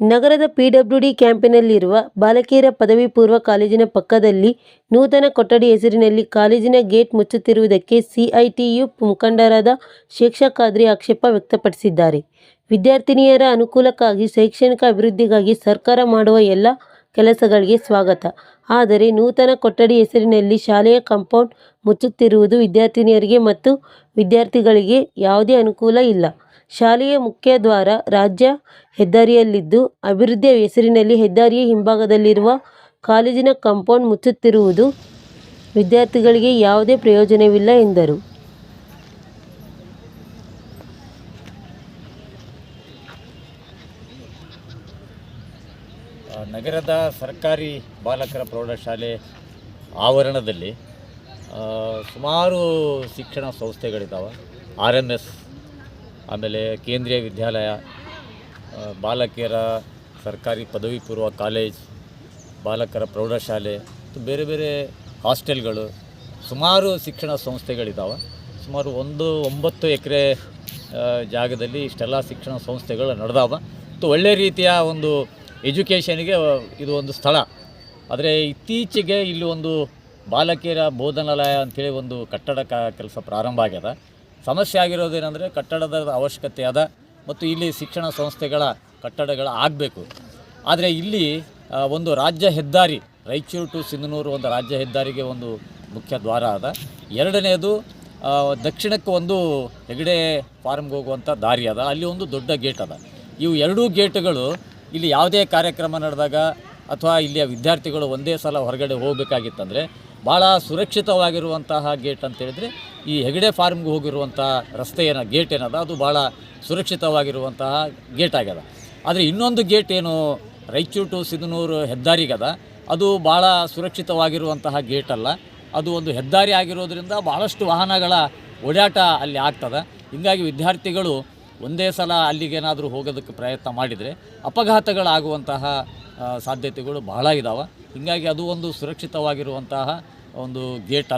ನಗರದ ಪಿಡಬ್ಲ್ಯೂಡಿ ಕ್ಯಾಂಪಿನಲ್ಲಿರುವ ಬಾಲಕಿಯರ ಪದವಿ ಪೂರ್ವ ಕಾಲೇಜಿನ ಪಕ್ಕದಲ್ಲಿ ನೂತನ ಕೊಠಡಿ ಹೆಸರಿನಲ್ಲಿ ಕಾಲೇಜಿನ ಗೇಟ್ ಮುಚ್ಚುತ್ತಿರುವುದಕ್ಕೆ ಸಿಐಟಿಯು ಮುಖಂಡರಾದ ಶೇಖ್ ಖಾದ್ರಿ ಆಕ್ಷೇಪ ವ್ಯಕ್ತಪಡಿಸಿದ್ದಾರೆ. ವಿದ್ಯಾರ್ಥಿನಿಯರ ಅನುಕೂಲಕ್ಕಾಗಿ, ಶೈಕ್ಷಣಿಕ ಅಭಿವೃದ್ಧಿಗಾಗಿ ಸರ್ಕಾರ ಮಾಡುವ ಎಲ್ಲ ಕೆಲಸಗಳಿಗೆ ಸ್ವಾಗತ. ಆದರೆ ನೂತನ ಕೊಠಡಿ ಹೆಸರಿನಲ್ಲಿ ಶಾಲೆಯ ಕಾಂಪೌಂಡ್ ಮುಚ್ಚುತ್ತಿರುವುದು ವಿದ್ಯಾರ್ಥಿನಿಯರಿಗೆ ಮತ್ತು ವಿದ್ಯಾರ್ಥಿಗಳಿಗೆ ಯಾವುದೇ ಅನುಕೂಲ ಇಲ್ಲ. ಶಾಲೆಯ ಮುಖ್ಯದ್ವಾರ ರಾಜ್ಯ ಹೆದ್ದಾರಿಯಲ್ಲಿದ್ದು, ಅಭಿವೃದ್ಧಿಯ ಹೆಸರಿನಲ್ಲಿ ಹೆದ್ದಾರಿಯ ಹಿಂಭಾಗದಲ್ಲಿರುವ ಕಾಲೇಜಿನ ಕಾಂಪೌಂಡ್ ಮುಚ್ಚುತ್ತಿರುವುದು ವಿದ್ಯಾರ್ಥಿಗಳಿಗೆ ಯಾವುದೇ ಪ್ರಯೋಜನವಿಲ್ಲ ಎಂದರು. ನಗರದ ಸರ್ಕಾರಿ ಬಾಲಕರ ಪ್ರೌಢಶಾಲೆ ಆವರಣದಲ್ಲಿ ಸುಮಾರು ಶಿಕ್ಷಣ ಸಂಸ್ಥೆಗಳಿದ್ದಾವೆ ಆರ್ ಎಂ ಎಸ್ ಆಮೇಲೆ ಕೇಂದ್ರೀಯ ವಿದ್ಯಾಲಯ ಬಾಲಕಿಯರ ಸರ್ಕಾರಿ ಪದವಿ ಪೂರ್ವ ಕಾಲೇಜ್, ಬಾಲಕರ ಪ್ರೌಢಶಾಲೆ, ಮತ್ತು ಬೇರೆ ಬೇರೆ ಹಾಸ್ಟೆಲ್ಗಳು ಸುಮಾರು ಶಿಕ್ಷಣ ಸಂಸ್ಥೆಗಳಿದ್ದಾವೆ ಸುಮಾರು ಒಂದು ಒಂಬತ್ತು ಎಕರೆ ಜಾಗದಲ್ಲಿ ಇಷ್ಟೆಲ್ಲ ಶಿಕ್ಷಣ ಸಂಸ್ಥೆಗಳು ನಡೆದಾವ. ಮತ್ತು ಒಳ್ಳೆಯ ರೀತಿಯ ಒಂದು ಎಜುಕೇಷನ್ಗೆ ಇದು ಒಂದು ಸ್ಥಳ. ಆದರೆ ಇತ್ತೀಚೆಗೆ ಇಲ್ಲಿ ಒಂದು ಬಾಲಕಿಯರ ಬೋಧನಾಲಯ ಅಂಥೇಳಿ ಒಂದು ಕಟ್ಟಡ ಕೆಲಸ ಪ್ರಾರಂಭ ಆಗ್ಯದ. ಸಮಸ್ಯೆ ಆಗಿರೋದೇನೆಂದರೆ ಕಟ್ಟಡದ ಅವಶ್ಯಕತೆ ಅದ ಮತ್ತು ಇಲ್ಲಿ ಶಿಕ್ಷಣ ಸಂಸ್ಥೆಗಳ ಕಟ್ಟಡಗಳು ಆಗಬೇಕು. ಆದರೆ ಇಲ್ಲಿ ಒಂದು ರಾಜ್ಯ ಹೆದ್ದಾರಿ, ರಾಯಚೂರು ಟು ಸಿಂಧನೂರು ಒಂದು ರಾಜ್ಯ ಹೆದ್ದಾರಿಗೆ ಒಂದು ಮುಖ್ಯ ದ್ವಾರ ಅದ. ಎರಡನೇದು ದಕ್ಷಿಣಕ್ಕೆ ಒಂದು ಹೆಗಡೆ ಫಾರ್ಮ್ಗೆ ಹೋಗುವಂಥ ದಾರಿ ಅದ. ಅಲ್ಲಿ ಒಂದು ದೊಡ್ಡ ಗೇಟ್ ಅದ. ಇವು ಎರಡೂ ಗೇಟ್ಗಳು ಇಲ್ಲಿ ಯಾವುದೇ ಕಾರ್ಯಕ್ರಮ ನಡೆದಾಗ ಅಥವಾ ಇಲ್ಲಿಯ ವಿದ್ಯಾರ್ಥಿಗಳು ಒಂದೇ ಸಲ ಹೊರಗಡೆ ಹೋಗಬೇಕಾಗಿತ್ತಂದರೆ ಭಾಳ ಸುರಕ್ಷಿತವಾಗಿರುವಂತಹ ಗೇಟ್ ಅಂತ ಹೇಳಿದರೆ ಈ ಹೆಗಡೆ ಫಾರ್ಮ್ಗೆ ಹೋಗಿರುವಂತಹ ರಸ್ತೆ ಏನ, ಗೇಟ್ ಏನದ, ಅದು ಭಾಳ ಸುರಕ್ಷಿತವಾಗಿರುವಂತಹ ಗೇಟ್ ಆಗ್ಯದ. ಆದರೆ ಇನ್ನೊಂದು ಗೇಟ್ ಏನು, ರಾಯಚೂರು ಟು ಸಿದನೂರು ಹೆದ್ದಾರಿಗದ, ಅದು ಭಾಳ ಸುರಕ್ಷಿತವಾಗಿರುವಂತಹ ಗೇಟ್ ಅಲ್ಲ. ಅದು ಒಂದು ಹೆದ್ದಾರಿ ಆಗಿರೋದ್ರಿಂದ ಭಾಳಷ್ಟು ವಾಹನಗಳ ಓಡಾಟ ಅಲ್ಲಿ ಆಗ್ತದೆ. ಹೀಗಾಗಿ ವಿದ್ಯಾರ್ಥಿಗಳು ಒಂದೇ ಸಲ ಅಲ್ಲಿಗೇನಾದರೂ ಹೋಗೋದಕ್ಕೆ ಪ್ರಯತ್ನ ಮಾಡಿದರೆ ಅಪಘಾತಗಳಾಗುವಂತಹ ಸಾಧ್ಯತೆಗಳು ಬಹಳ ಇದ್ದಾವೆ ಹೀಗಾಗಿ ಅದು ಒಂದು ಸುರಕ್ಷಿತವಾಗಿರುವಂತಹ ಒಂದು ಗೇಟ್ ಅಲ್ಲ.